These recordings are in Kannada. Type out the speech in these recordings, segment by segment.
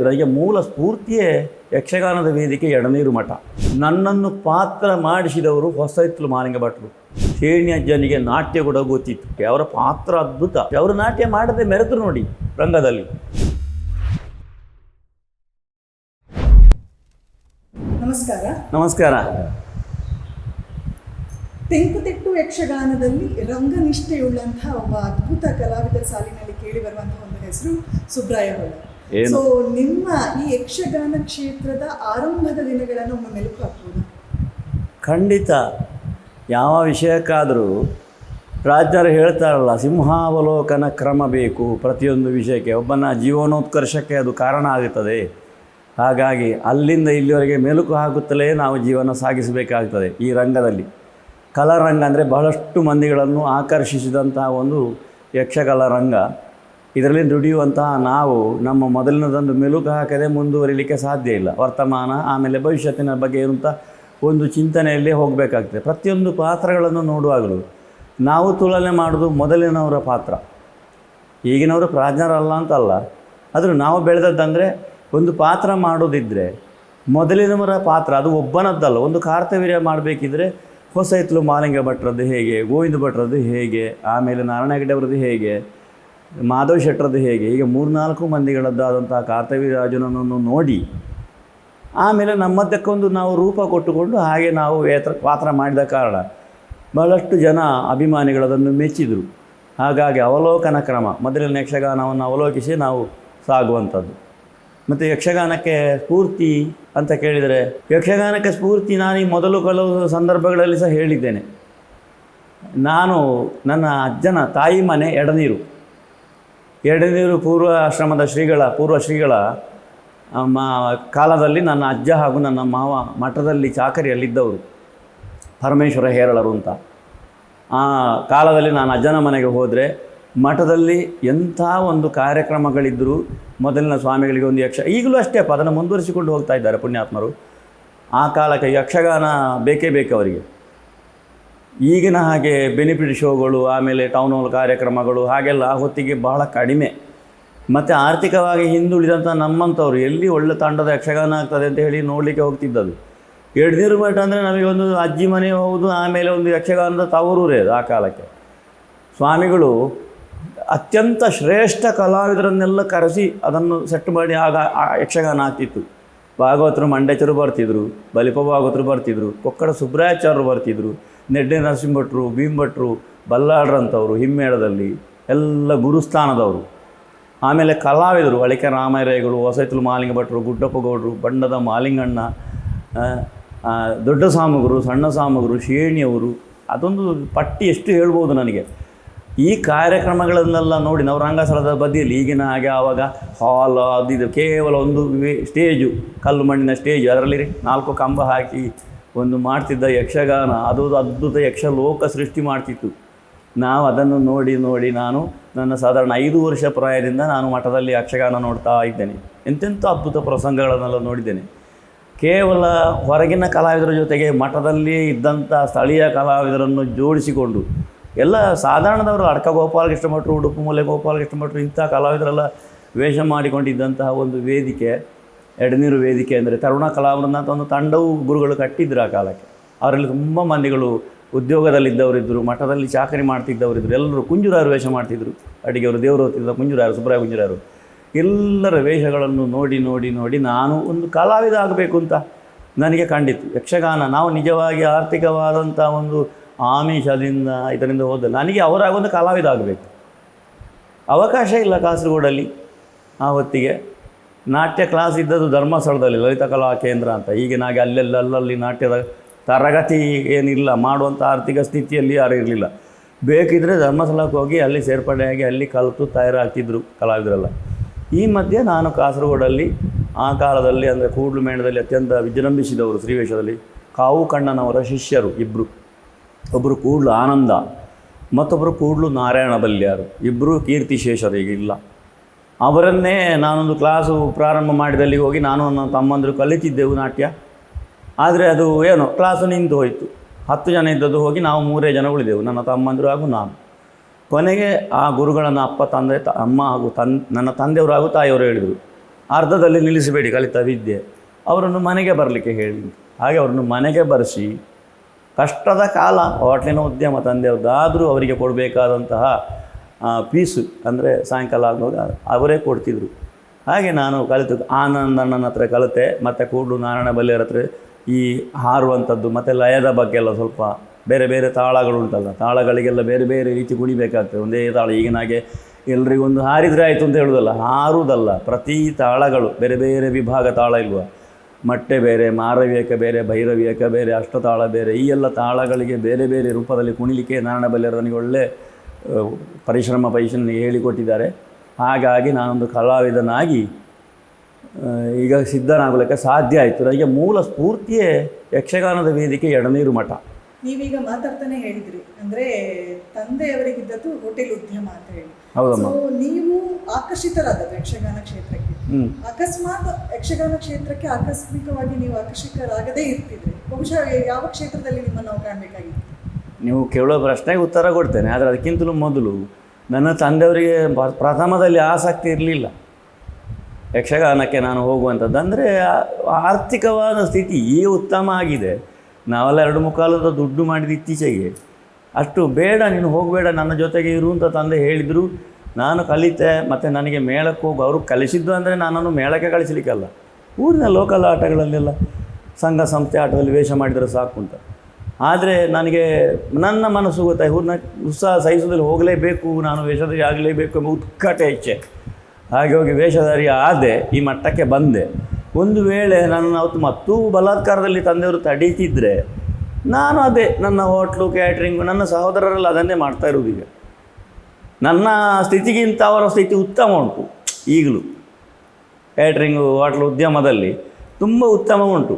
ನನಗೆ ಮೂಲ ಸ್ಫೂರ್ತಿಯೇ ಯಕ್ಷಗಾನದ ವೇದಿಕೆ ಎಡನೀರು ಮಠ. ನನ್ನನ್ನು ಪಾತ್ರ ಮಾಡಿಸಿದವರು ಹೊಸ ಇತ್ಲು ಮಾಲಿಂಗ ಭಟ್ರು. ಅಜ್ಜನಿಗೆ ನಾಟ್ಯ ಕೂಡ ಗೊತ್ತಿತ್ತು. ಅವರ ಪಾತ್ರ ಅದ್ಭುತ. ಅವರು ನಾಟ್ಯ ಮಾಡದೆ ಮೆರೆತರು ನೋಡಿ ರಂಗದಲ್ಲಿ. ನಮಸ್ಕಾರ. ನಮಸ್ಕಾರ. ತೆಂಕುತಿಟ್ಟು ಯಕ್ಷಗಾನದಲ್ಲಿ ರಂಗನಿಷ್ಠೆಯುಳ್ಳಂತಹ ಒಬ್ಬ ಅದ್ಭುತ ಕಲಾವಿದರ ಸಾಲಿನಲ್ಲಿ ಕೇಳಿ ಬರುವಂತಹ ಒಂದು ಹೆಸರು ಸುಬ್ರಾಯ ಹೊಳ್ಳ ಏನು? ನಿಮ್ಮ ಈ ಯಕ್ಷಗಾನ ಕ್ಷೇತ್ರದ ಆರಂಭದ ದಿನಗಳನ್ನು ಒಮ್ಮೆ ಮೆಲುಕು ಹಾಕ್ಬೋದು ಖಂಡಿತ. ಯಾವ ವಿಷಯಕ್ಕಾದರೂ ರಾಜ್ಯರು ಹೇಳ್ತಾರಲ್ಲ ಸಿಂಹಾವಲೋಕನ ಕ್ರಮ ಬೇಕು. ಪ್ರತಿಯೊಂದು ವಿಷಯಕ್ಕೆ ಒಬ್ಬನ ಜೀವನೋತ್ಕರ್ಷಕ್ಕೆ ಅದು ಕಾರಣ ಆಗುತ್ತದೆ ಹಾಗಾಗಿ ಅಲ್ಲಿಂದ ಇಲ್ಲಿವರೆಗೆ ಮೆಲುಕು ಹಾಕುತ್ತಲೇ ನಾವು ಜೀವನ ಸಾಗಿಸಬೇಕಾಗ್ತದೆ ಈ ರಂಗದಲ್ಲಿ. ಕಲಾರಂಗ ಅಂದರೆ ಬಹಳಷ್ಟು ಮಂದಿಗಳನ್ನು ಆಕರ್ಷಿಸಿದಂತಹ ಒಂದು ಯಕ್ಷಕಲಾ ರಂಗ ಇದರಲ್ಲಿ ದುಡಿಯುವಂತಹ ನಾವು ನಮ್ಮ ಮೊದಲಿನದೊಂದು ಮೆಲುಕು ಹಾಕದೆ ಮುಂದುವರಿಲಿಕ್ಕೆ ಸಾಧ್ಯ ಇಲ್ಲ. ವರ್ತಮಾನ, ಆಮೇಲೆ ಭವಿಷ್ಯತ್ತಿನ ಬಗ್ಗೆ ಇರುವಂಥ ಒಂದು ಚಿಂತನೆಯಲ್ಲಿ ಹೋಗಬೇಕಾಗ್ತದೆ. ಪ್ರತಿಯೊಂದು ಪಾತ್ರಗಳನ್ನು ನೋಡುವಾಗಲೂ ನಾವು ತುಲನೆ ಮಾಡೋದು ಮೊದಲಿನವರ ಪಾತ್ರ. ಈಗಿನವರು ಪ್ರಾಜ್ಞರಲ್ಲ ಅಂತಲ್ಲ. ಆದರೂ ನಾವು ಬೆಳೆದದ್ದಂದರೆ ಒಂದು ಪಾತ್ರ ಮಾಡೋದಿದ್ದರೆ ಮೊದಲಿನವರ ಪಾತ್ರ, ಅದು ಒಬ್ಬನದ್ದಲ್ಲ. ಒಂದು ಕಾರ್ತವೀರ್ಯ ಮಾಡಬೇಕಿದ್ರೆ ಹೊಸ ಇತ್ಲು ಮಾಲಿಂಗ ಭಟ್ರದ್ದು ಹೇಗೆ, ಗೋವಿಂದ ಭಟ್ರದ್ದು ಹೇಗೆ, ಆಮೇಲೆ ನಾರಾಯಣ ಹೆಗಡೆ ಅವರದ್ದು ಹೇಗೆ ಮಾಧವ್ ಶೆಟ್ಟರದ್ದು ಹೇಗೆ? ಹೀಗೆ ಮೂರ್ನಾಲ್ಕು ಕಾರ್ತವಿ ಕಾರ್ತವೀರ್ಯರಾಜನನ್ನು ನೋಡಿ, ಆಮೇಲೆ ನಮ್ಮದಕ್ಕೊಂದು ನಾವು ರೂಪ ಕೊಟ್ಟುಕೊಂಡು ಹಾಗೆ ನಾವು ಏತ್ರ ಪಾತ್ರ ಮಾಡಿದ ಕಾರಣ ಬಹಳಷ್ಟು ಜನ ಅಭಿಮಾನಿಗಳದನ್ನು ಮೆಚ್ಚಿದರು. ಹಾಗಾಗಿ ಅವಲೋಕನ ಕ್ರಮ, ಮೊದಲಿನ ಯಕ್ಷಗಾನವನ್ನು ಅವಲೋಕಿಸಿ ನಾವು ಸಾಗುವಂಥದ್ದು. ಮತ್ತು ಯಕ್ಷಗಾನಕ್ಕೆ ಸ್ಫೂರ್ತಿ ಅಂತ ಕೇಳಿದರೆ, ಯಕ್ಷಗಾನಕ್ಕೆ ಸ್ಫೂರ್ತಿ ನಾನು ಈ ಮೊದಲು ಕೆಲವು ಸಂದರ್ಭಗಳಲ್ಲಿ ಸಹ ಹೇಳಿದ್ದೇನೆ. ನಾನು ನನ್ನ ಅಜ್ಜನ ತಾಯಿ ಮನೆ ಎಡನೀರು. ಎಡನೀರು ಪೂರ್ವ ಆಶ್ರಮದ ಶ್ರೀಗಳ, ಪೂರ್ವ ಶ್ರೀಗಳ ಮಾ ಕಾಲದಲ್ಲಿ ನನ್ನ ಅಜ್ಜ ಹಾಗೂ ನನ್ನ ಮಾವ ಮಠದಲ್ಲಿ ಚಾಕರಿಯಲ್ಲಿದ್ದವರು. ಪರಮೇಶ್ವರ ಹೇರಳರು ಅಂತ. ಆ ಕಾಲದಲ್ಲಿ ನಾನು ಅಜ್ಜನ ಮನೆಗೆ ಹೋದರೆ ಮಠದಲ್ಲಿ ಎಂಥ ಒಂದು ಕಾರ್ಯಕ್ರಮಗಳಿದ್ದರೂ ಮೊದಲಿನ ಸ್ವಾಮಿಗಳಿಗೆ ಒಂದು ಯಕ್ಷ, ಈಗಲೂ ಅಷ್ಟೇ ಅದನ್ನು ಮುಂದುವರಿಸಿಕೊಂಡು ಹೋಗ್ತಾ ಇದ್ದಾರೆ ಪುಣ್ಯಾತ್ಮರು. ಆ ಕಾಲಕ್ಕೆ ಯಕ್ಷಗಾನ ಬೇಕೇ ಬೇಕು ಅವರಿಗೆ. ಈಗಿನ ಹಾಗೆ ಬೆನಿಫಿಟ್ ಶೋಗಳು ಆಮೇಲೆ ಟೌನ್ ಹಾಲ್ ಕಾರ್ಯಕ್ರಮಗಳು, ಹಾಗೆಲ್ಲ ಹೊತ್ತಿಗೆ ಬಹಳ ಕಡಿಮೆ. ಮತ್ತು ಆರ್ಥಿಕವಾಗಿ ಹಿಂದುಳಿದಂಥ ನಮ್ಮಂಥವ್ರು ಎಲ್ಲಿ ಒಳ್ಳೆ ತಂಡದ ಯಕ್ಷಗಾನ ಆಗ್ತದೆ ಅಂತ ಹೇಳಿ ನೋಡಲಿಕ್ಕೆ ಹೋಗ್ತಿದ್ದದು ಎಡ್ನೀರು ಮಠ ಅಂದರೆ ನಮಗೆ ಅಜ್ಜಿ ಮನೆ ಹೌದು, ಆಮೇಲೆ ಒಂದು ಯಕ್ಷಗಾನದ ತವರೂರೇ ಆ ಕಾಲಕ್ಕೆ. ಸ್ವಾಮಿಗಳು ಅತ್ಯಂತ ಶ್ರೇಷ್ಠ ಕಲಾವಿದರನ್ನೆಲ್ಲ ಕರೆಸಿ ಅದನ್ನು ಸೆಟ್ ಮಾಡಿ ಆಗ ಯಕ್ಷಗಾನ ಆಗ್ತಿತ್ತು. ಭಾಗವತರು ಮಂಡ್ಯಚರು ಬರ್ತಿದ್ರು ಬಲಿಪ ಭಾಗವತರು ಬರ್ತಿದ್ರು, ಕೊಕ್ಕಡ ಸುಬ್ರಾಚಾರ್ಯರು ಬರ್ತಿದ್ರು ನೆಡ್ಡೆ ನರಸಿಂಹಭಟ್ರು, ಭೀಮಭಟ್ರು ಬಲ್ಲಾಡ್ರಂಥವ್ರು ಹಿಮ್ಮೇಳದಲ್ಲಿ ಎಲ್ಲ ಗುರುಸ್ಥಾನದವರು. ಆಮೇಲೆ ಕಲಾವಿದರು, ಅಳಿಕೆ ರಾಮಯ್ಯಗಳು ಹೊಸೈತಲು ಮಾಲಿಂಗ ಭಟ್ರು ಗುಡ್ಡಪ್ಪ ಗೌಡರು ಬಣ್ಣದ ಮಾಲಿಂಗಣ್ಣ ದೊಡ್ಡ ಸಾಮಗರು ಸಣ್ಣ ಸಾಮಗರು ಶೇಣಿಯವರು, ಅದೊಂದು ಪಟ್ಟಿ ಎಷ್ಟು ಹೇಳ್ಬೋದು ನನಗೆ. ಈ ಕಾರ್ಯಕ್ರಮಗಳನ್ನೆಲ್ಲ ನೋಡಿ ನಾವು ರಂಗಸ್ಥಳದ ಬದಿಯಲ್ಲಿ ಈಗಿನ ಹಾಗೆ ಆವಾಗ ಹಾಲ್ ಅದು ಇದು ಕೇವಲ ಒಂದು ಸ್ಟೇಜು, ಕಲ್ಲು ಮಣ್ಣಿನ ಸ್ಟೇಜು ಅದರಲ್ಲಿ ನಾಲ್ಕು ಕಂಬ ಹಾಕಿ ಒಂದು ಮಾಡ್ತಿದ್ದ ಯಕ್ಷಗಾನ, ಅದು ಅದ್ಭುತ ಯಕ್ಷ ಲೋಕ ಸೃಷ್ಟಿ ಮಾಡ್ತಿತ್ತು. ನಾವು ಅದನ್ನು ನೋಡಿ ನೋಡಿ ನಾನು ನನ್ನ ಸಾಧಾರಣ ಐದು ವರ್ಷ ಪ್ರಾಯದಿಂದ ನಾನು ಮಠದಲ್ಲಿ ಯಕ್ಷಗಾನ ನೋಡ್ತಾ ಇದ್ದೇನೆ. ಎಂತೆಂಥ ಅದ್ಭುತ ಪ್ರಸಂಗಗಳನ್ನೆಲ್ಲ ನೋಡಿದ್ದೇನೆ. ಕೇವಲ ಹೊರಗಿನ ಕಲಾವಿದರ ಜೊತೆಗೆ ಮಠದಲ್ಲಿ ಇದ್ದಂಥ ಸ್ಥಳೀಯ ಕಲಾವಿದರನ್ನು ಜೋಡಿಸಿಕೊಂಡು, ಎಲ್ಲ ಸಾಧಾರಣದವರು ಅಡ್ಕ ಗೋಪಾಲಕೃಷ್ಣ ಭಟ್ರು ಉಡುಪು ಮೂಲೆ ಗೋಪಾಲಕೃಷ್ಣ ಭಟ್ರು ಇಂಥ ಕಲಾವಿದರೆಲ್ಲ ವೇಷ ಮಾಡಿಕೊಂಡಿದ್ದಂತಹ ಒಂದು ವೇದಿಕೆ ಎಡನೀರು ವೇದಿಕೆ ಅಂದರೆ ತರುಣ ಕಲಾವೃಂದ ಅಂತ ಒಂದು ತಂಡವು ಗುರುಗಳು ಕಟ್ಟಿದ್ರು ಆ ಕಾಲಕ್ಕೆ. ಅವರಲ್ಲಿ ತುಂಬ ಮಂದಿಗಳು ಉದ್ಯೋಗದಲ್ಲಿದ್ದವರಿದ್ದರು, ಮಠದಲ್ಲಿ ಚಾಕರಿ ಮಾಡ್ತಿದ್ದವರಿದ್ದರು, ಎಲ್ಲರೂ ಕುಂಜುರಾರು ವೇಷ ಮಾಡ್ತಿದ್ರು. ಅಡಿಗೆಯವರು ದೇವರು ಹೊತ್ತಿದ್ದ ಕುಂಜುರಾರು ಸುಬ್ರಾಯ ಕುಂಜುರಾರು. ಎಲ್ಲರ ವೇಷಗಳನ್ನು ನೋಡಿ ನೋಡಿ ನೋಡಿ ನಾನು ಒಂದು ಕಲಾವಿದ ಆಗಬೇಕು ಅಂತ ನನಗೆ ಕಂಡಿತ್ತು. ಯಕ್ಷಗಾನ, ನಾವು ನಿಜವಾಗಿ ಆರ್ಥಿಕವಾದಂಥ ಒಂದು ಆಮಿಷದಿಂದ ಇದರಿಂದ ಹೋದ ನನಗೆ ಅವರಾಗ ಒಂದು ಕಲಾವಿದ ಆಗಬೇಕು. ಅವಕಾಶ ಇಲ್ಲ ಕಾಸರಗೋಡಲ್ಲಿ ಆ ಹೊತ್ತಿಗೆ. ನಾಟ್ಯ ಕ್ಲಾಸ್ ಇದ್ದದ್ದು ಧರ್ಮಸ್ಥಳದಲ್ಲಿ ಲಲಿತ ಕಲಾ ಕೇಂದ್ರ ಅಂತ. ಈಗಿನ ಹಾಗೆ ಅಲ್ಲೆಲ್ಲ ಅಲ್ಲಲ್ಲಿ ನಾಟ್ಯದ ತರಗತಿ ಏನಿಲ್ಲ ಮಾಡುವಂಥ ಆರ್ಥಿಕ ಸ್ಥಿತಿಯಲ್ಲಿ ಯಾರು ಇರಲಿಲ್ಲ. ಬೇಕಿದ್ದರೆ ಧರ್ಮಸ್ಥಳಕ್ಕೆ ಹೋಗಿ ಅಲ್ಲಿ ಸೇರ್ಪಡೆಯಾಗಿ ಅಲ್ಲಿ ಕಲಿತು ತಯಾರಾಗ್ತಿದ್ರು ಕಲಾವಿದರೆಲ್ಲ. ಈ ಮಧ್ಯೆ ನಾನು ಕಾಸರಗೋಡಲ್ಲಿ ಆ ಕಾಲದಲ್ಲಿ ಅಂದರೆ ಕೂಡ್ಲು ಮೇಣದಲ್ಲಿ ಅತ್ಯಂತ ವಿಜೃಂಭಿಸಿದವರು ಶ್ರೀವೇಶದಲ್ಲಿ ಕಾವು ಕಣ್ಣನವರ ಶಿಷ್ಯರು ಇಬ್ಬರು ಒಬ್ಬರು ಕೂಡ್ಲು ಆನಂದ ಮತ್ತೊಬ್ಬರು ಕೂಡ್ಲು ನಾರಾಯಣ ಬಲ್ಯಾರು ಇಬ್ಬರು ಕೀರ್ತಿಶೇಷರು ಈಗ ಇಲ್ಲ. ಅವರನ್ನೇ ನಾನೊಂದು ಕ್ಲಾಸು ಪ್ರಾರಂಭ ಮಾಡಿದಲ್ಲಿ ಹೋಗಿ ನಾನು ನನ್ನ ತಮ್ಮಂದರು ಕಲಿತಿದ್ದೆವು ನಾಟ್ಯ. ಆದರೆ ಅದು ಏನು ಕ್ಲಾಸು ನಿಂತು ಹೋಯಿತು. ಹತ್ತು ಜನ ಇದ್ದದ್ದು ಹೋಗಿ ನಾವು ಮೂರೇ ಜನ ಉಳಿದೆವು, ನನ್ನ ತಮ್ಮಂದರು ಹಾಗೂ ನಾನು. ಕೊನೆಗೆ ಆ ಗುರುಗಳನ್ನು ಅಪ್ಪ, ತಂದೆ ಅಮ್ಮ ಹಾಗೂ ತನ್, ನನ್ನ ತಂದೆಯವರು ಹಾಗೂ ತಾಯಿಯವರು ಹೇಳಿದರು, ಅರ್ಧದಲ್ಲಿ ನಿಲ್ಲಿಸಬೇಡಿ ಕಲಿತ ವಿದ್ಯೆ. ಅವರನ್ನು ಮನೆಗೆ ಬರಲಿಕ್ಕೆ ಹೇಳಿ. ಹಾಗೆ ಅವರನ್ನು ಮನೆಗೆ ಬರೆಸಿ, ಕಷ್ಟದ ಕಾಲ, ಹೋಟ್ಲಿನ ಉದ್ಯಮ ತಂದೆಯವ್ರದ್ದಾದರೂ ಅವರಿಗೆ ಕೊಡಬೇಕಾದಂತಹ ಫೀಸು ಅಂದರೆ ಸಾಯಂಕಾಲ ಆಗುವಾಗ ಅವರೇ ಕೊಡ್ತಿದ್ರು. ಹಾಗೆ ನಾನು ಕಲಿತು, ಆನಂದಣ್ಣನ ಹತ್ರ ಕಲಿತೆ, ಮತ್ತು ಕೂಡಲು ನಾರಾಯಣ ಬಲ್ಲಿಯರ ಹತ್ರ ಈ ಹಾರುವಂಥದ್ದು, ಮತ್ತು ಲಯದ ಬಗ್ಗೆ ಎಲ್ಲ ಸ್ವಲ್ಪ ಬೇರೆ ಬೇರೆ ತಾಳಗಳು ಉಂಟಲ್ಲ, ತಾಳಗಳಿಗೆಲ್ಲ ಬೇರೆ ಬೇರೆ ರೀತಿ ಕುಣಿಬೇಕಾಗ್ತದೆ. ಒಂದೇ ತಾಳ ಈಗಿನಾಗೆ ಎಲ್ರಿಗೊಂದು ಹಾರಿದರೆ ಆಯಿತು ಅಂತ ಹೇಳೋದಲ್ಲ ಹಾರುವುದಲ್ಲ ಪ್ರತಿ ತಾಳಗಳು, ಬೇರೆ ಬೇರೆ ವಿಭಾಗ ತಾಳ ಇಲ್ವಾ? ಮಟ್ಟೆ ಬೇರೆ ಮಾರವ್ಯಕ ಬೇರೆ ಭೈರವ್ಯಕ ಬೇರೆ, ಅಷ್ಟತಾಳ ಬೇರೆ, ಈ ಎಲ್ಲ ತಾಳಗಳಿಗೆ ಬೇರೆ ಬೇರೆ ರೂಪದಲ್ಲಿ ಕುಣಿಲಿಕ್ಕೆ ನಾರಾಯಣ ಬಲ್ಯರು ನನಗೆ ಒಳ್ಳೆ ಪರಿಶ್ರಮ ಪೈಶನ ಹೇಳಿಕೊಟ್ಟಿದ್ದಾರೆ. ಹಾಗಾಗಿ ನಾನೊಂದು ಕಲಾವಿದನಾಗಿ ಈಗ ಸಿದ್ಧನಾಗಲಿಕ್ಕೆ ಸಾಧ್ಯ ಆಯಿತು. ನನಗೆ ಮೂಲ ಸ್ಫೂರ್ತಿಯೇ ಯಕ್ಷಗಾನದ ವೇದಿಕೆ ಎಡನೀರು ಮಠ. ನೀವೀಗ ಮಾತಾಡ್ತಾನೆ ಹೇಳಿದ್ರಿ. ಅಂದ್ರೆ ತಂದೆಯವರಿಗಿದ್ದದ್ದು ಹೋಟೆಲ್ ಉದ್ಯಮ ಅಂತ ಹೇಳಿ. ಹೌದಮ್ಮ. ನೀವು ಆಕರ್ಷಿತರಾದದ್ದು ಯಕ್ಷಗಾನ ಕ್ಷೇತ್ರಕ್ಕೆ. ಅಕಸ್ಮಾತ್ ಯಕ್ಷಗಾನ ಕ್ಷೇತ್ರಕ್ಕೆ ಆಕಸ್ಮಿಕವಾಗಿ ನೀವು ಆಕರ್ಷಿತರಾಗದೇ ಇರ್ತಿದ್ರೆ. ಬಹುಶಃ ಯಾವ ಕ್ಷೇತ್ರದಲ್ಲಿ ನಿಮ್ಮನ್ನು ನಾವು ಕಾಣಬೇಕಾಗಿತ್ತು ನೀವು ಕೇಳೋ ಪ್ರಶ್ನೆಗೆ ಉತ್ತರ ಕೊಡ್ತೇನೆ, ಆದರೆ ಅದಕ್ಕಿಂತಲೂ ಮೊದಲು ನನ್ನ ತಂದೆಯವರಿಗೆ ಪ್ರಥಮದಲ್ಲಿ ಆಸಕ್ತಿ ಇರಲಿಲ್ಲ. ಯಕ್ಷಗಾನಕ್ಕೆ ನಾನು ಹೋಗುವಂಥದ್ದು ಅಂದರೆ ಆರ್ಥಿಕವಾದ ಸ್ಥಿತಿ ಈ ಉತ್ತಮ ಆಗಿದೆ. ನಾವೆಲ್ಲ ಎರಡು ಮುಕ್ಕಾಲದ ದುಡ್ಡು ಮಾಡಿದ ಇತ್ತೀಚೆಗೆ. ಅಷ್ಟು ಬೇಡ, ನೀನು ಹೋಗಬೇಡ, ನನ್ನ ಜೊತೆಗೆ ಇರು ಅಂತ ತಂದೆ ಹೇಳಿದರು. ನಾನು ಕಲಿತೆ, ಮತ್ತು ನನಗೆ ಮೇಳಕ್ಕೆ ಹೋಗು, ಅವರು ಕಲಿಸಿದ್ದು ಅಂದರೆ ನಾನನ್ನು ಮೇಳಕ್ಕೆ ಕಳಿಸಲಿಕ್ಕಲ್ಲ. ಊರಿನ ಲೋಕಲ್ ಆಟಗಳಲ್ಲೆಲ್ಲ ಸಂಘ ಸಂಸ್ಥೆ ಆಟದಲ್ಲಿ ವೇಷ ಮಾಡಿದರೆ ಸಾಕು ಅಂತ. ಆದರೆ ನನಗೆ ನನ್ನ ಮನಸ್ಸು ಗೊತ್ತಾ ಊರಿನ ಉತ್ಸಾಹ ಸಹಿಸೋದ್ರಲ್ಲಿ ಹೋಗಲೇಬೇಕು, ನಾನು ವೇಷಧಾರಿ ಆಗಲೇಬೇಕು ಎಂಬ ಉತ್ಕಟ ಇಚ್ಛೆ. ಹಾಗೆ ಹೋಗಿ ವೇಷಧಾರಿ ಆದೆ, ಈ ಮಟ್ಟಕ್ಕೆ ಬಂದೆ. ಒಂದು ವೇಳೆ ನನ್ನ ಅವತ್ತು ಮತ್ತೂ ಬಲಾತ್ಕಾರದಲ್ಲಿ ತಂದೆಯವರು ತಡೀತಿದ್ದರೆ ನಾನು ಅದೇ ನನ್ನ ಹೋಟ್ಲು, ಕ್ಯಾಟ್ರಿಂಗು, ನನ್ನ ಸಹೋದರರೆಲ್ಲ ಅದನ್ನೇ ಮಾಡ್ತಾ ಇರೋದು ಈಗ. ನನ್ನ ಸ್ಥಿತಿಗಿಂತ ಅವರ ಸ್ಥಿತಿ ಉತ್ತಮ ಉಂಟು, ಈಗಲೂ. ಕ್ಯಾಟ್ರಿಂಗು, ಹೋಟ್ಲು ಉದ್ಯಮದಲ್ಲಿ ತುಂಬ ಉತ್ತಮ ಉಂಟು.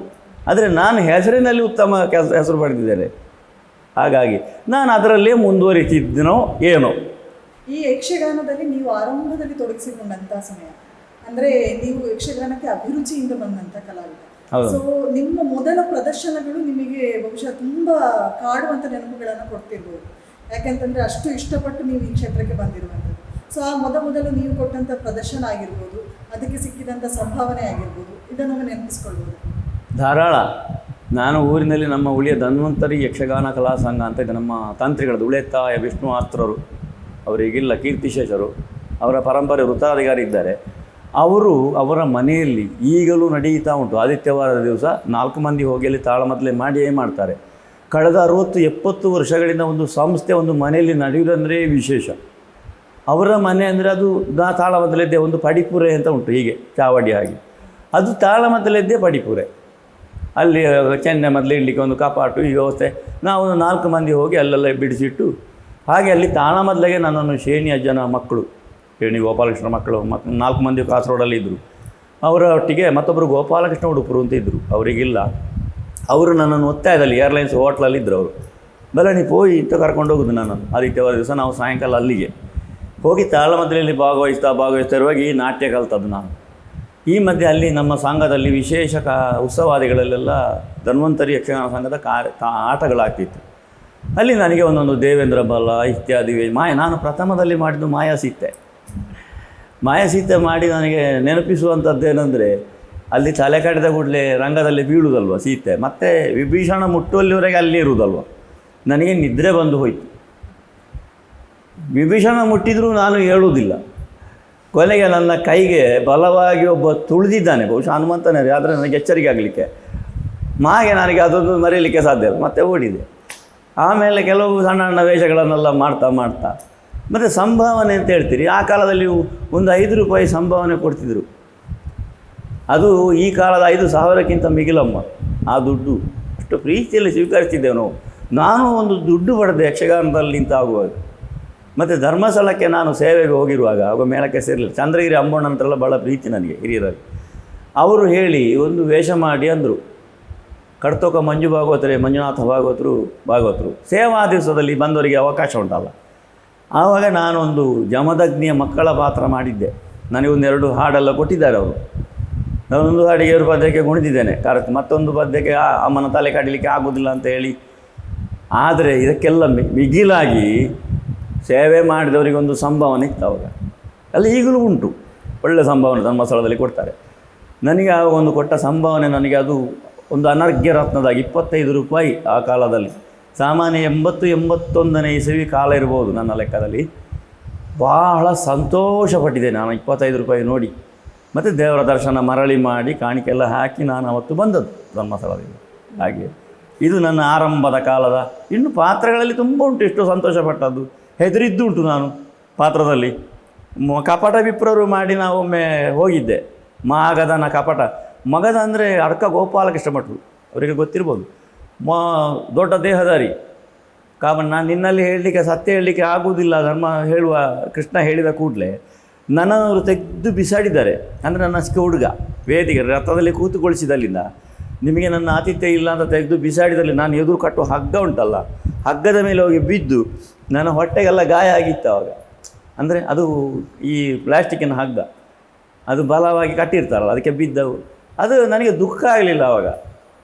ಆದರೆ ನಾನು ಹೆಸರಿನಲ್ಲಿ ಉತ್ತಮ ಕೆಲಸ ಹೆಸರು ಪಡೆದಿದ್ದೇನೆ. ಹಾಗಾಗಿ ನಾನು ಅದರಲ್ಲೇ ಮುಂದುವರಿತಿದ್ದನೋ ಏನೋ. ಈ ಯಕ್ಷಗಾನದಲ್ಲಿ ನೀವು ಆರಂಭದಲ್ಲಿ ತೊಡಗಿಸಿಕೊಂಡಂತ ಸಮಯ. ಅಂದ್ರೆ ನೀವು ಯಕ್ಷಗಾನಕ್ಕೆ ಅಭಿರುಚಿಯಿಂದ ಬಂದಂತ ಕಲಾವಿದ. ಸೊ ನಿಮ್ಮ ಮೊದಲ ಪ್ರದರ್ಶನಗಳು ನಿಮಗೆ ಬಹುಶಃ ತುಂಬಾ ಕಾಡುವಂತ ನೆನಪುಗಳನ್ನು ಕೊಡ್ತಿರ್ಬೋದು. ಯಾಕೆಂತಂದ್ರೆ ಅಷ್ಟು ಇಷ್ಟಪಟ್ಟು ನೀವು ಈ ಕ್ಷೇತ್ರಕ್ಕೆ ಬಂದಿರುವಂಥದ್ದು. ಸೊ ಆ ಮೊದ ಮೊದಲು ನೀವು ಕೊಟ್ಟಂತ ಪ್ರದರ್ಶನ ಆಗಿರ್ಬೋದು ಅದಕ್ಕೆ ಸಿಕ್ಕಿದಂತ ಸಂಭಾವನೆ ಆಗಿರ್ಬೋದು ಇದನ್ನು ನೆನಪಿಸ್ಕೊಳ್ಬೋದು. ಧಾರಾಳ. ನಾನು ಊರಿನಲ್ಲಿ ನಮ್ಮ ಉಳಿಯ ಧನ್ವಂತರಿ ಯಕ್ಷಗಾನ ಕಲಾ ಸಂಘ ಅಂತ ಇದೆ. ನಮ್ಮ ತಾಂತ್ರಿಗಳದ್ದು ಉಳೆತ್ತಾಯ ವಿಷ್ಣು ಆಸ್ತ್ರರು ಅವರಿಗಿಲ್ಲ ಕೀರ್ತಿಶೇಷರು ಅವರ ಪರಂಪರೆ ವೃತ್ತಾಧಿಕಾರಿ ಇದ್ದಾರೆ. ಅವರು ಅವರ ಮನೆಯಲ್ಲಿ ಈಗಲೂ ನಡೆಯುತ್ತಾ ಉಂಟು. ಆದಿತ್ಯವಾರದ ದಿವಸ ನಾಲ್ಕು ಮಂದಿ ಹೋಗಿ ಅಲ್ಲಿ ಮಾಡಿ ಮಾಡಿಯೇ ಮಾಡ್ತಾರೆ. ಕಳೆದ ಅರುವತ್ತು, ಎಪ್ಪತ್ತು ವರ್ಷಗಳಿಂದ ಒಂದು ಸಂಸ್ಥೆ, ಒಂದು ಮನೆಯಲ್ಲಿ ನಡೆಯುವುದಂದರೆ ವಿಶೇಷ. ಅವರ ಮನೆ ಅಂದರೆ ಅದು ನಾ ಒಂದು ಪಡಿಪುರೆ ಅಂತ ಉಂಟು ಹೀಗೆ ಚಾವಡಿ ಹಾಗೆ ಅದು ತಾಳಮದ್ದಲೆದ್ದೇ ಪಡಿಪುರೆ. ಅಲ್ಲಿ ಚೆನ್ನೈ ಮೊದಲು ಇಡಲಿಕ್ಕೆ ಒಂದು ಕಪಾಟು, ಈ ವ್ಯವಸ್ಥೆ. ನಾವು ನಾಲ್ಕು ಮಂದಿ ಹೋಗಿ ಅಲ್ಲೆಲ್ಲ ಬಿಡಿಸಿಟ್ಟು, ಹಾಗೆ ಅಲ್ಲಿ ತಾಳಮದ್ದಲೆಗೆ ನನ್ನನ್ನು ಶ್ರೇಣಿಯ ಜನ ಮಕ್ಕಳು ಶೇಣಿ ಗೋಪಾಲಕೃಷ್ಣ ಮಕ್ಕಳು ಮಕ್ ನಾಲ್ಕು ಮಂದಿ ಕಾಸರೋಡಲ್ಲಿ ಇದ್ದರು ಅವರ ಒಟ್ಟಿಗೆ ಮತ್ತೊಬ್ಬರು ಗೋಪಾಲಕೃಷ್ಣ ಉಡುಪರು ಅಂತ ಇದ್ದರು ಅವರಿಗಿಲ್ಲ. ಅವರು ನನ್ನನ್ನು ಒತ್ತಾಯದಲ್ಲಿ ಏರ್ಲೈನ್ಸ್ ಹೋಟ್ಲಲ್ಲಿ ಇದ್ದರು ಅವರು. ಬಲಣಿ ಪೋಯಿ ಅಂತ ಕರ್ಕೊಂಡು ಹೋಗುದು ನಾನು ಆದಿತ್ಯವಾರ ದಿವಸ ನಾವು ಸಾಯಂಕಾಲ ಅಲ್ಲಿಗೆ ಹೋಗಿ ತಾಳಮದ್ದಲೆಯಲ್ಲಿ ಭಾಗವಹಿಸ್ತಾ ಭಾಗವಹಿಸ್ತಾ ಇರುವಾಗ ಈ ನಾಟ್ಯ ಕಲ್ತದ್ದು ನಾನು. ಈ ಮಧ್ಯೆ ಅಲ್ಲಿ ನಮ್ಮ ಸಂಘದಲ್ಲಿ ವಿಶೇಷ ಕಾ ಉತ್ಸವಾದಿಗಳಲ್ಲೆಲ್ಲ ಧನ್ವಂತರಿ ಯಕ್ಷಗಾನ ಸಂಘದ ಕಾ ಆಟಗಳಾಗ್ತಿತ್ತು. ಅಲ್ಲಿ ನನಗೆ ಒಂದೊಂದು ದೇವೇಂದ್ರ ಬಲ ಇತ್ಯಾದಿ ಮಾಯ, ನಾನು ಪ್ರಥಮದಲ್ಲಿ ಮಾಡಿದ್ದು ಮಾಯಾ ಸೀತೆ. ಮಾಯಾ ಸೀತೆ ಮಾಡಿ ನನಗೆ ನೆನಪಿಸುವಂಥದ್ದೇನೆಂದರೆ ಅಲ್ಲಿ ತಲೆ ಕಡಿದ ಕೂಡಲೇ ರಂಗದಲ್ಲಿ ಬೀಳುವುದಲ್ವ ಸೀತೆ, ಮತ್ತು ವಿಭೀಷಣ ಮುಟ್ಟುವಲ್ಲಿವರೆಗೆ ಅಲ್ಲಿ ಇರುವುದಲ್ವ ನನಗೆ ನಿದ್ರೆ ಬಂದು ಹೋಯಿತು. ವಿಭೀಷಣ ಮುಟ್ಟಿದರೂ ನಾನು ಹೇಳುವುದಿಲ್ಲ. ಕೊನೆಗೆ ನನ್ನ ಕೈಗೆ ಬಲವಾಗಿ ಒಬ್ಬ ತುಳಿದಿದ್ದಾನೆ. ಬಹುಶಃ ಹನುಮಂತನೇ ಆದರೆ ನನಗೆ ಎಚ್ಚರಿಕೆ ಆಗಲಿಕ್ಕೆ. ಮಾಗೆ ನನಗೆ ಅದೊಂದು ಮರೀಲಿಕ್ಕೆ ಸಾಧ್ಯ ಇಲ್ಲ, ಮತ್ತೆ ಓಡಿದೆ. ಆಮೇಲೆ ಕೆಲವು ಸಣ್ಣ ಸಣ್ಣ ವೇಷಗಳನ್ನೆಲ್ಲ ಮಾಡ್ತಾ ಮಾಡ್ತಾ. ಮತ್ತು ಸಂಭಾವನೆ ಅಂತ ಹೇಳ್ತೀರಿ, ಆ ಕಾಲದಲ್ಲಿ ಒಂದು ಐದು ರೂಪಾಯಿ ಸಂಭಾವನೆ ಕೊಡ್ತಿದ್ರು. ಅದು ಈ ಕಾಲದ ಐದು ಸಾವಿರಕ್ಕಿಂತ ಮಿಗಿಲಮ್ಮ, ಆ ದುಡ್ಡು. ಅಷ್ಟು ಪ್ರೀತಿಯಲ್ಲಿ ಸ್ವೀಕರಿಸ್ತಿದ್ದೆವು ನಾವು. ನಾನು ಒಂದು ದುಡ್ಡು ಪಡೆದೆ ಯಕ್ಷಗಾನದಲ್ಲಿ ನಿಂತ ಆಗುವಾಗ. ಮತ್ತು ಧರ್ಮಸ್ಥಳಕ್ಕೆ ನಾನು ಸೇವೆಗೆ ಹೋಗಿರುವಾಗ ಆಗ ಮೇಳಕ್ಕೆ ಸೇರಲಿಲ್ಲ. ಚಂದ್ರಗಿರಿ ಅಂಬಣ್ಣಂತರೆಲ್ಲ ಭಾಳ ಪ್ರೀತಿ ನನಗೆ ಹಿರಿಯರಲ್ಲಿ. ಅವರು ಹೇಳಿ, ಒಂದು ವೇಷ ಮಾಡಿ ಅಂದರು. ಕಡ್ತೋಕ ಮಂಜು ಭಾಗವತರೇ, ಮಂಜುನಾಥ ಭಾಗವತರು ಭಾಗವತರು. ಸೇವಾ ದಿವಸದಲ್ಲಿ ಬಂದವರಿಗೆ ಅವಕಾಶ ಉಂಟಲ್ಲ. ಆವಾಗ ನಾನೊಂದು ಜಮದಗ್ನಿಯ ಮಕ್ಕಳ ಪಾತ್ರ ಮಾಡಿದ್ದೆ. ನನಗೊಂದೆರಡು ಹಾಡೆಲ್ಲ ಕೊಟ್ಟಿದ್ದಾರೆ ಅವರು. ನಾನೊಂದು ಹಾಡಿಗೆ ಎರಡು ಪದ್ಯಕ್ಕೆ ಗುಣಿದಿದ್ದೇನೆ. ಕರೆಕ್ಟ್ ಮತ್ತೊಂದು ಪದ್ಯಕ್ಕೆ ಅಮ್ಮನ ತಲೆ ಕಾಡಲಿಕ್ಕೆ ಆಗೋದಿಲ್ಲ ಅಂತ ಹೇಳಿ. ಆದರೆ ಇದಕ್ಕೆಲ್ಲ ಮಿಗಿಲಾಗಿ ಸೇವೆ ಮಾಡಿದವರಿಗೆ ಒಂದು ಸಂಭಾವನೆ ಇತ್ತು ಅವಾಗ. ಅಲ್ಲಿ ಈಗಲೂ ಉಂಟು. ಒಳ್ಳೆಯ ಸಂಭಾವನೆ ಧರ್ಮಸ್ಥಳದಲ್ಲಿ ಕೊಡ್ತಾರೆ. ನನಗೆ ಆ ಒಂದು ಕೊಟ್ಟ ಸಂಭಾವನೆ ನನಗೆ ಅದು ಒಂದು ಅನರ್ಘ್ಯ ರತ್ನದಾಗಿ ಇಪ್ಪತ್ತೈದು ರೂಪಾಯಿ ಆ ಕಾಲದಲ್ಲಿ. ಸಾಮಾನ್ಯ ಎಂಬತ್ತು, ಎಂಬತ್ತೊಂದನೇ ಇಸವಿ ಕಾಲ ಇರ್ಬೋದು ನನ್ನ ಲೆಕ್ಕದಲ್ಲಿ. ಬಹಳ ಸಂತೋಷಪಟ್ಟಿದ್ದೆ ನಾನು ಇಪ್ಪತ್ತೈದು ರೂಪಾಯಿ ನೋಡಿ. ಮತ್ತು ದೇವರ ದರ್ಶನ ಮರಳಿ ಮಾಡಿ ಕಾಣಿಕೆಲ್ಲ ಹಾಕಿ ನಾನು ಅವತ್ತು ಬಂದದ್ದು ಧರ್ಮಸ್ಥಳದಿಂದ ಹಾಗೆ. ಇದು ನನ್ನ ಆರಂಭದ ಕಾಲದ. ಇನ್ನು ಪಾತ್ರಗಳಲ್ಲಿ ತುಂಬ ಉಂಟು. ಎಷ್ಟು ಸಂತೋಷಪಟ್ಟದ್ದು. ಹೆದರಿದ್ದು ಉಂಟು ನಾನು ಪಾತ್ರದಲ್ಲಿ. ಕಪಟ ವಿಪ್ರರು ಮಾಡಿ ನಾವು ಒಮ್ಮೆ ಹೋಗಿದ್ದೆ. ಮಾಗದನ ಕಪಟ. ಮಗದ ಅಂದರೆ ಅಡ್ಕ ಗೋಪಾಲಕೃಷ್ಣ ಭಟ್ರು ಅವರಿಗೆ ಗೊತ್ತಿರ್ಬೋದು. ಮ, ದೊಡ್ಡ ದೇಹದಾರಿ. ಕಾಮನ್, ನಾನು ನಿನ್ನಲ್ಲಿ ಹೇಳಲಿಕ್ಕೆ, ಸತ್ಯ ಹೇಳಲಿಕ್ಕೆ ಆಗುವುದಿಲ್ಲ ಧರ್ಮ ಹೇಳುವ, ಕೃಷ್ಣ ಹೇಳಿದ ಕೂಡಲೇ ನನ್ನವರು ತೆಗೆದು ಬಿಸಾಡಿದ್ದಾರೆ. ಅಂದರೆ ನನ್ನ ಹುಡುಗ ವೇದಿಕೆ, ರಥದಲ್ಲಿ ಕೂತುಗೊಳಿಸಿದಲ್ಲಿಂದ ನಿಮಗೆ ನನ್ನ ಆತಿಥ್ಯ ಇಲ್ಲ ಅಂತ ತೆಗೆದು ಬಿಸಾಡಿದಲ್ಲಿ ನಾನು ಎದುರು ಕಟ್ಟುವ ಹಗ್ಗ ಉಂಟಲ್ಲ, ಹಗ್ಗದ ಮೇಲೆ ಹೋಗಿ ಬಿದ್ದು ನನ್ನ ಹೊಟ್ಟೆಗೆಲ್ಲ ಗಾಯ ಆಗಿತ್ತು ಅವಾಗ. ಅಂದರೆ ಅದು ಈ ಪ್ಲಾಸ್ಟಿಕ್ಕಿನ ಹಗ್ಗ, ಅದು ಬಲವಾಗಿ ಕಟ್ಟಿರ್ತಾರಲ್ಲ, ಅದಕ್ಕೆ ಬಿದ್ದವು. ಅದು ನನಗೆ ದುಃಖ ಆಗಲಿಲ್ಲ ಆವಾಗ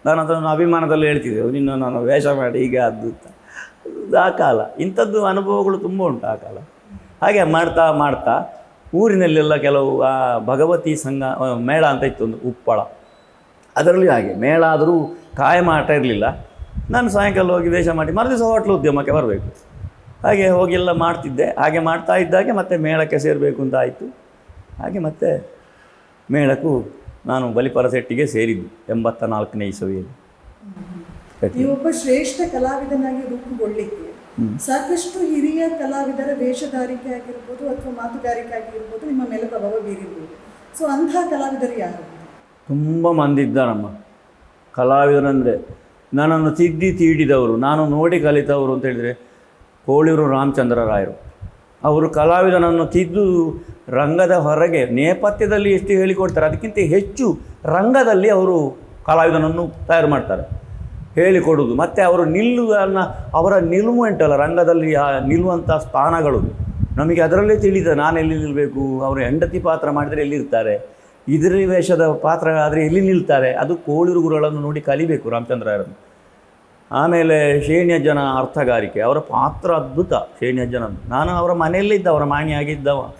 ನಾನು ಅದನ್ನು ಅಭಿಮಾನದಲ್ಲಿ ಹೇಳ್ತಿದ್ದೆವು ನಿನ್ನ ನಾನು ವೇಷ ಮಾಡಿ ಈಗ ಅದು. ಆ ಕಾಲ. ಇಂಥದ್ದು ಅನುಭವಗಳು ತುಂಬ ಉಂಟು ಆ ಕಾಲ. ಹಾಗೆ ಮಾಡ್ತಾ ಮಾಡ್ತಾ ಊರಿನಲ್ಲೆಲ್ಲ ಕೆಲವು ಆ ಭಗವತಿ ಸಂಘ ಮೇಳ ಅಂತ ಇತ್ತು ಒಂದು, ಉಪ್ಪಳ. ಅದರಲ್ಲಿ ಹಾಗೆ. ಮೇಳ ಆದರೂ ಕಾಯಂ ಆಟ ಇರಲಿಲ್ಲ. ನಾನು ಸಾಯಂಕಾಲ ಹೋಗಿ ವೇಷ ಮಾಡಿ ಮರುದಿವಸ ಹೋಟ್ಲು ಉದ್ಯಮಕ್ಕೆ ಬರಬೇಕು. ಹಾಗೆ ಹೋಗಿ ಎಲ್ಲ ಮಾಡ್ತಿದ್ದೆ. ಹಾಗೆ ಮಾಡ್ತಾ ಇದ್ದಾಗೆ ಮತ್ತೆ ಮೇಳಕ್ಕೆ ಸೇರಬೇಕು ಅಂತ ಆಯಿತು. ಹಾಗೆ ಮತ್ತೆ ಮೇಳಕ್ಕೂ ನಾನು ಬಲಿಪರ ಸೆಟ್ಟಿಗೆ ಸೇರಿದ್ದು ಎಂಬತ್ತ ನಾಲ್ಕನೇ ಇಸವಿಯಲ್ಲಿ ಒಬ್ಬ ನೀವೊಬ್ಬ ಶ್ರೇಷ್ಠ ಕಲಾವಿದನಾಗಿ ರೂಪುಗೊಳ್ಳಿಕ್ಕೆ ಸಾಕಷ್ಟು ಹಿರಿಯ ಕಲಾವಿದರ ವೇಷಧಾರಿಕೆ ಆಗಿರ್ಬೋದು ಅಥವಾ ಮಾತುಗಾರಿಕೆ ಆಗಿರ್ಬೋದು ನಿಮ್ಮ ಮೇಲೆ ಪ್ರಭಾವ ಬೀರಿರ್ಬೋದು. ಸೊ ಅಂತಹ ಕಲಾವಿದರು ಯಾರು? ತುಂಬ ಮಂದಿ ಇದ್ದಾರಮ್ಮ ಕಲಾವಿದರಂದರೆ ನನ್ನನ್ನು ತಿದ್ದಿ ತೀಡಿದವರು, ನಾನು ನೋಡಿ ಕಲಿತವರು ಅಂತ ಹೇಳಿದರೆ ಕೋಳಿಯೂರು ರಾಮಚಂದ್ರ ರಾಯರು. ಅವರು ಕಲಾವಿದನನ್ನು ತಿದ್ದು ರಂಗದ ಹೊರಗೆ ನೇಪಥ್ಯದಲ್ಲಿ ಎಷ್ಟು ಹೇಳಿಕೊಡ್ತಾರೆ, ಅದಕ್ಕಿಂತ ಹೆಚ್ಚು ರಂಗದಲ್ಲಿ ಅವರು ಕಲಾವಿದನನ್ನು ತಯಾರು ಮಾಡ್ತಾರೆ. ಹೇಳಿಕೊಡುವುದು. ಮತ್ತು ಅವರು ನಿಲ್ಲುವನ್ನು, ಅವರ ನಿಲುವು ಉಂಟಲ್ಲ, ರಂಗದಲ್ಲಿ ನಿಲ್ಲುವಂಥ ಸ್ಥಾನಗಳು. ನಮಗೆ ಅದರಲ್ಲೇ ತಿಳಿದ ನಾನು ಎಲ್ಲಿ ನಿಲ್ಲಬೇಕು ಅವರು ಹೆಂಡತಿ ಪಾತ್ರ ಮಾಡಿದರೆ ಎಲ್ಲಿರ್ತಾರೆ? ಇದರ ವೇಷದ ಪಾತ್ರ ಆದರೆ ಎಲ್ಲಿ ನಿಲ್ತಾರೆ. ಅದು ಕೋಳಿರು ಗುರುಗಳನ್ನು ನೋಡಿ ಕಲಿಬೇಕು ರಾಮಚಂದ್ರರನ್ನು ಆಮೇಲೆ ಶೇಣ್ಯಜ್ಜನ ಅರ್ಥಗಾರಿಕೆ. ಅವರ ಪಾತ್ರ ಅದ್ಭುತ ಶೇಣ್ಯಜ್ಜನದ್ದು ನಾನು ಅವರ ಮನೆಯಲ್ಲೇ ಇದ್ದ ಅವರ ಮಾಣಿಯಾಗಿದ್ದವ.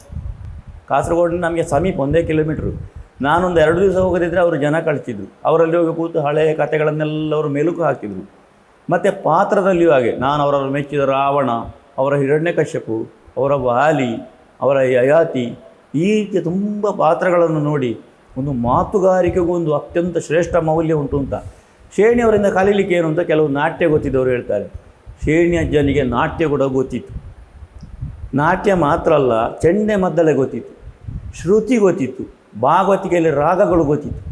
ಕಾಸರಗೋಡಿನ ನಮಗೆ ಸಮೀಪ ಒಂದೇ ಕಿಲೋಮೀಟ್ರು. ನಾನೊಂದು ಎರಡು ದಿವಸ ಹೋಗದಿದ್ದರೆ ಅವರು ಜನ ಕಳಿಸ್ತಿದ್ರು. ಅವರಲ್ಲಿ ಹೋಗಿ ಕೂತು ಹಳೆಯ ಕಥೆಗಳನ್ನೆಲ್ಲ ಅವರು ಮೆಲುಕು ಹಾಕಿದರು. ಮತ್ತು ಪಾತ್ರದಲ್ಲಿಯೂ ಹಾಗೆ. ನಾನು ಅವರನ್ನು ಮೆಚ್ಚಿದ ರಾವಣ, ಅವರ ಹಿರಣ್ಯಕಶ್ಯಪು ಅವರ ವಾಲಿ, ಅವರ ಯಯಾತಿ ಈ ರೀತಿಯ ತುಂಬ ಪಾತ್ರಗಳನ್ನು ನೋಡಿ ಒಂದು ಮಾತುಗಾರಿಕೆಗೂ ಒಂದು ಅತ್ಯಂತ ಶ್ರೇಷ್ಠ ಮೌಲ್ಯ ಉಂಟು ಅಂತ. ಶೇಣಿಯವರಿಂದ ಕಲೀಲಿಕ್ಕೆ ಏನು ಅಂತ ಕೆಲವು ನಾಟ್ಯ ಗೊತ್ತಿದ್ದವರು ಹೇಳ್ತಾರೆ. ಶ್ರೇಣಿಯ ಜನಿಗೆ ನಾಟ್ಯ ಕೂಡ ಗೊತ್ತಿತ್ತು. ನಾಟ್ಯ ಮಾತ್ರ ಅಲ್ಲ, ಚೆಂಡೆ ಮದ್ದಳೆ ಗೊತ್ತಿತ್ತು, ಶ್ರುತಿ ಗೊತ್ತಿತ್ತು, ಭಾಗವತಿಕೆಯಲ್ಲಿ ರಾಗಗಳು ಗೊತ್ತಿತ್ತು.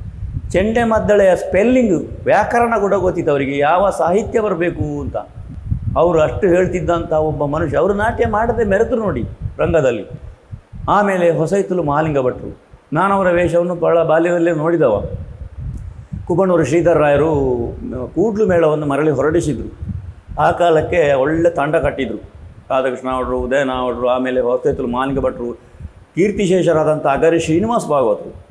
ಚೆಂಡೆ ಮದ್ದಳೆಯ ಸ್ಪೆಲ್ಲಿಂಗ್ ವ್ಯಾಕರಣ ಕೂಡ ಗೊತ್ತಿತ್ತು ಅವರಿಗೆ, ಯಾವ ಸಾಹಿತ್ಯ ಬರಬೇಕು ಅಂತ. ಅವರು ಅಷ್ಟು ಹೇಳ್ತಿದ್ದಂಥ ಒಬ್ಬ ಮನುಷ್ಯ, ಅವರು ನಾಟ್ಯ ಮಾಡದೆ ಮೆರೆತು ನೋಡಿ ರಂಗದಲ್ಲಿ. ಆಮೇಲೆ ಹೊಸೈತಲು ಮಹಾಲಿಂಗ ಭಟ್ರು. ನಾನು ಅವರ ವೇಷವನ್ನು ಬಹಳ ಬಾಲ್ಯದಲ್ಲೇ ನೋಡಿದವ. ಕುಬಣೂರು ಶ್ರೀಧರ್ ರಾಯರು ಕೂಡ್ಲು ಮೇಳವನ್ನು ಮರಳಿ ಹೊರಡಿಸಿದರು. ಆ ಕಾಲಕ್ಕೆ ಒಳ್ಳೆ ತಂಡ ಕಟ್ಟಿದರು. ರಾಧಾಕೃಷ್ಣ ಅವರು, ಉದಯನ ಅವರು, ಆಮೇಲೆ ಹೊಸೈತಲು ಮಾಲಿಂಗ ಭಟ್ರು, ಕೀರ್ತಿಶೇಷರಾದಂಥ ಅಗರಿ ಶ್ರೀನಿವಾಸ್ ಭಾಗವತರು,